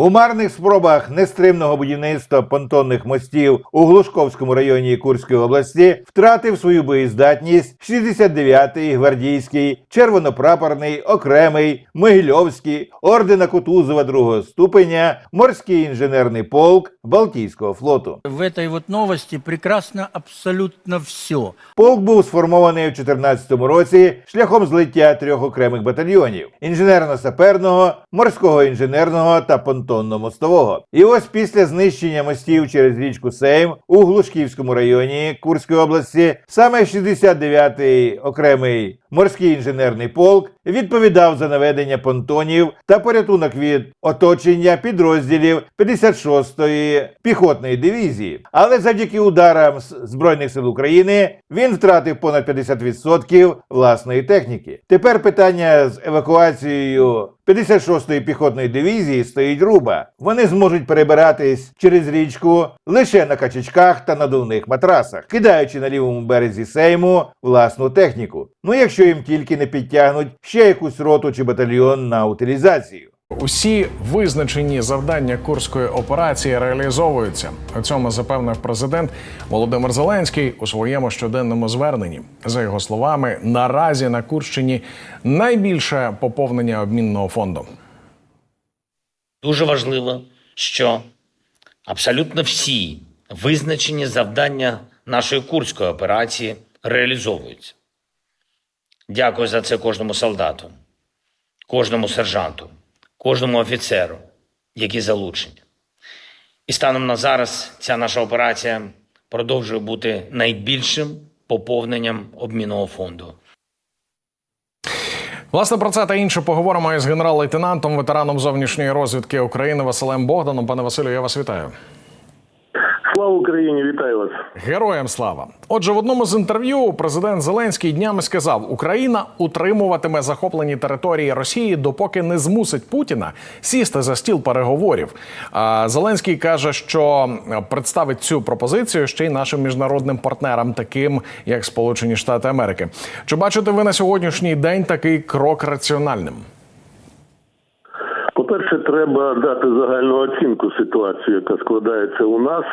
У марних спробах нестримного будівництва понтонних мостів у Глушковському районі Курської області втратив свою боєздатність 69-й гвардійський, червонопрапорний, окремий, Могильовський, ордена Кутузова другого ступеня, морський інженерний полк Балтійського флоту. В этой вот новости прекрасно абсолютно все. Полк був сформований у 2014 році шляхом злиття трьох окремих батальйонів: інженерно-саперного, морського інженерного та понтонно-мостового. І ось після знищення мостів через річку Сейм у Глушківському районі Курської області саме 69-й окремий морський інженерний полк відповідав за наведення понтонів та порятунок від оточення підрозділів 56-ї піхотної дивізії. Але завдяки ударам Збройних сил України він втратив понад 50% власної техніки. Тепер питання з евакуацією 56-ї піхотної дивізії стоїть руба. Вони зможуть перебиратись через річку лише на качечках та надувних матрасах, кидаючи на лівому березі Сейму власну техніку. Ну якщо їм тільки не підтягнуть ще якусь роту чи батальйон на утилізацію. Усі визначені завдання курської операції реалізовуються. У цьому запевнив президент Володимир Зеленський у своєму щоденному зверненні. За його словами, наразі на Курщині найбільше поповнення обмінного фонду. Дуже важливо, що абсолютно всі визначені завдання нашої курської операції реалізовуються. Дякую за це кожному солдату, кожному сержанту, кожному офіцеру, які залучені. І станом на зараз ця наша операція продовжує бути найбільшим поповненням обмінного фонду. Власне про це та інше поговоримо із генерал-лейтенантом, ветераном зовнішньої розвідки України Василем Богданом. Пане Василю, я вас вітаю. Слава Україні, вітаю вас. Героям слава! Отже, в одному з інтерв'ю президент Зеленський днями сказав: Україна утримуватиме захоплені території Росії, допоки не змусить Путіна сісти за стіл переговорів. А Зеленський каже, що представить цю пропозицію ще й нашим міжнародним партнерам, таким як Сполучені Штати Америки. Чи бачите ви на сьогоднішній день такий крок раціональним? По-перше, треба дати загальну оцінку ситуації, яка складається у нас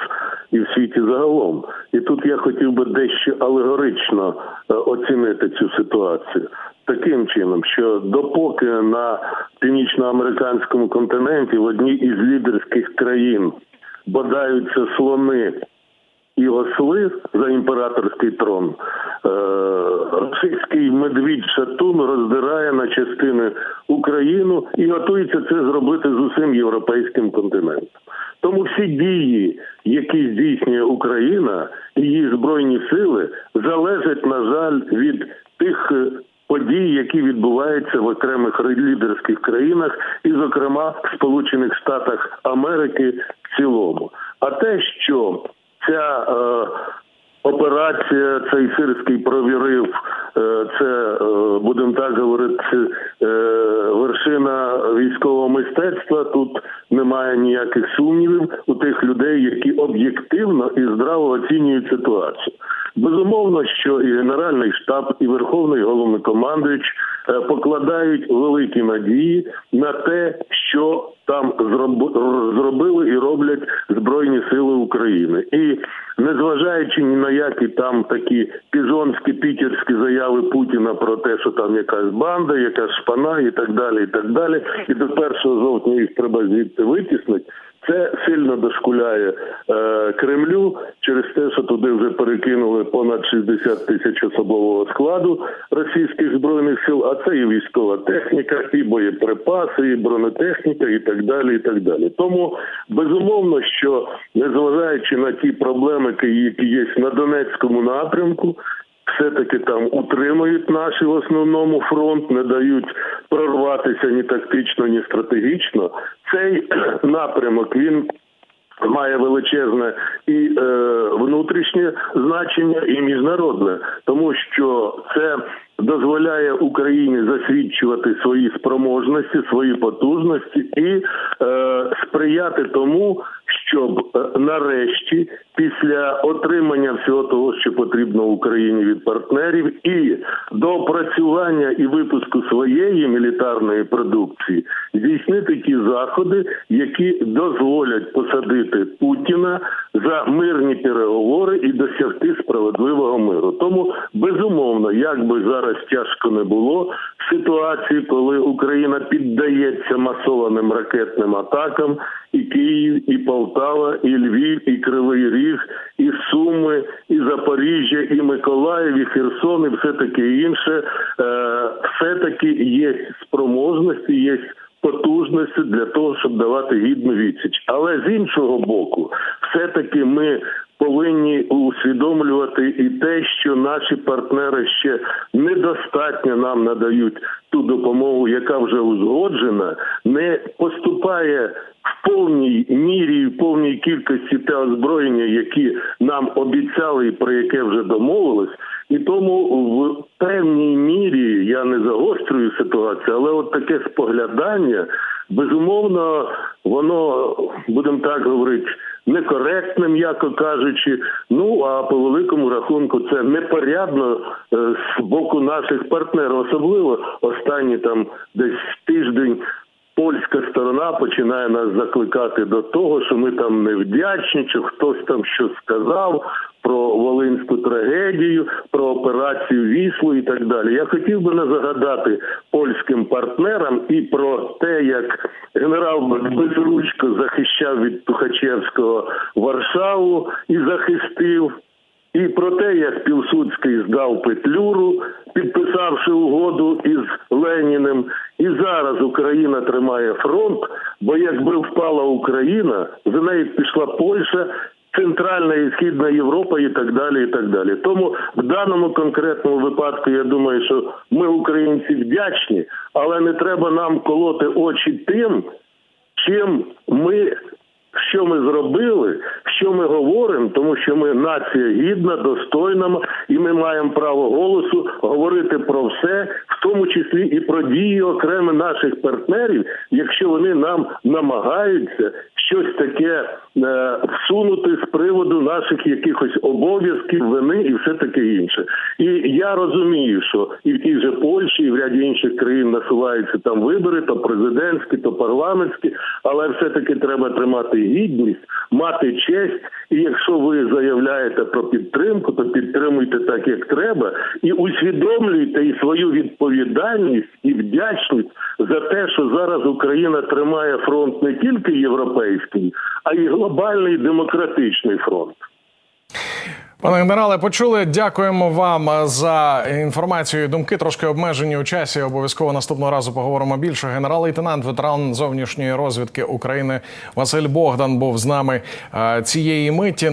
і в світі загалом. І тут я хотів би дещо алегорично е, оцінити цю ситуацію. Таким чином, що допоки на північноамериканському континенті в одній із лідерських країн бодаються слони і осли за імператорський трон. Е, Російський медвідь Шатун роздирає на частини Україну і готується це зробити з усім європейським континентом. Тому всі дії, які здійснює Україна і її збройні сили, залежать, на жаль, від тих е, подій, які відбуваються в окремих лідерських країнах, і, зокрема, в Сполучених Штатах Америки в цілому. А те, що ця е, операція, цей сирський провірив, е, це е, будемо так говорити, сумнівів у тих людей, які об'єктивно і здраво оцінюють ситуацію. Безумовно, що і Генеральний штаб, і Верховний головнокомандуюч е, покладають великі надії на те, що там зроб- зробили і роблять Збройні Сили України. І незважаючи ні на які там такі піжонські пітерські заяви Путіна про те, що там якась банда, якась шпана і так далі, і так далі, і до 1 жовтня їх треба звідти витіснити. Це сильно дошкуляє е, Кремлю через те, що туди вже перекинули понад 60 тисяч особового складу російських збройних сил. А це і військова техніка, і боєприпаси, і бронетехніка, і так далі. І так далі. Тому безумовно, що незважаючи на ті проблеми, які є на Донецькому напрямку, все-таки там утримують наші в основному фронт, не дають прорватися ні тактично, ні стратегічно. Цей напрямок він. Має величезне і е, внутрішнє значення, і міжнародне, тому що це дозволяє Україні засвідчувати свої спроможності, свої потужності і е, сприяти тому, щоб е, нарешті, після отримання всього того, що потрібно Україні від партнерів, і доопрацювання і випуску своєї мілітарної продукції, здійснити ті заходи, які дозволять посадити Путіна за мирні переговори і досягти справедливого миру. Тому безумовно, як би зараз тяжко не було, ситуації, коли Україна піддається масованим ракетним атакам, і Київ, і Полтава, і Львів, і Кривий Ріг, і Суми, і Запоріжжя, і Миколаїв, і Херсон, і все таке інше, е, все таки є спроможності, є потужності для того, щоб давати гідну відсіч. Але з іншого боку, все-таки ми повинні усвідомлювати і те, що наші партнери ще недостатньо нам надають ту допомогу, яка вже узгоджена, не поступає в повній мірі, в повній кількості те озброєння, які нам обіцяли і про яке вже домовились. І тому в певній мірі я не загострюю ситуацію, але от таке споглядання, безумовно, воно, будемо так говорити, некоректне, м'яко кажучи. Ну а по великому рахунку це непорядно е, з боку наших партнерів, особливо останні там десь тиждень. Польська сторона починає нас закликати до того, що ми там невдячні, чи хтось там що сказав про волинську трагедію, про операцію Віслу і так далі. Я хотів би не загадати польським партнерам і про те, як генерал Безручко захищав від Тухачевського Варшаву і захистив. І про те, як Пілсудський здав Петлюру, підписавши угоду із Леніним, і зараз Україна тримає фронт, бо якби впала Україна, за нею пішла Польща, Центральна і Східна Європа і так далі. і так далі. Тому в даному конкретному випадку я думаю, що ми, українці, вдячні, але не треба нам колоти очі тим, чим ми. Що ми зробили, що ми говоримо, тому що ми нація гідна, достойна, і ми маємо право голосу говорити про все, в тому числі і про дії окремих наших партнерів, якщо вони нам намагаються щось таке е, всунути з приводу наших якихось обов'язків, вини і все таке інше. І я розумію, що і в тій же Польщі, і в ряді інших країн насуваються там вибори, то президентські, то парламентські, але все-таки треба тримати гідність, мати честь. І якщо ви заявляєте про підтримку, то підтримуйте так, як треба, і усвідомлюйте і свою відповідальність і вдячність за те, що зараз Україна тримає фронт не тільки європейський, а й глобальний демократичний фронт. Пане генерале, почули. Дякуємо вам за інформацію. і Думки трошки обмежені у часі. Обов'язково наступного разу поговоримо більше. Генерал-лейтенант, ветеран зовнішньої розвідки України Василь Богдан був з нами цієї миті.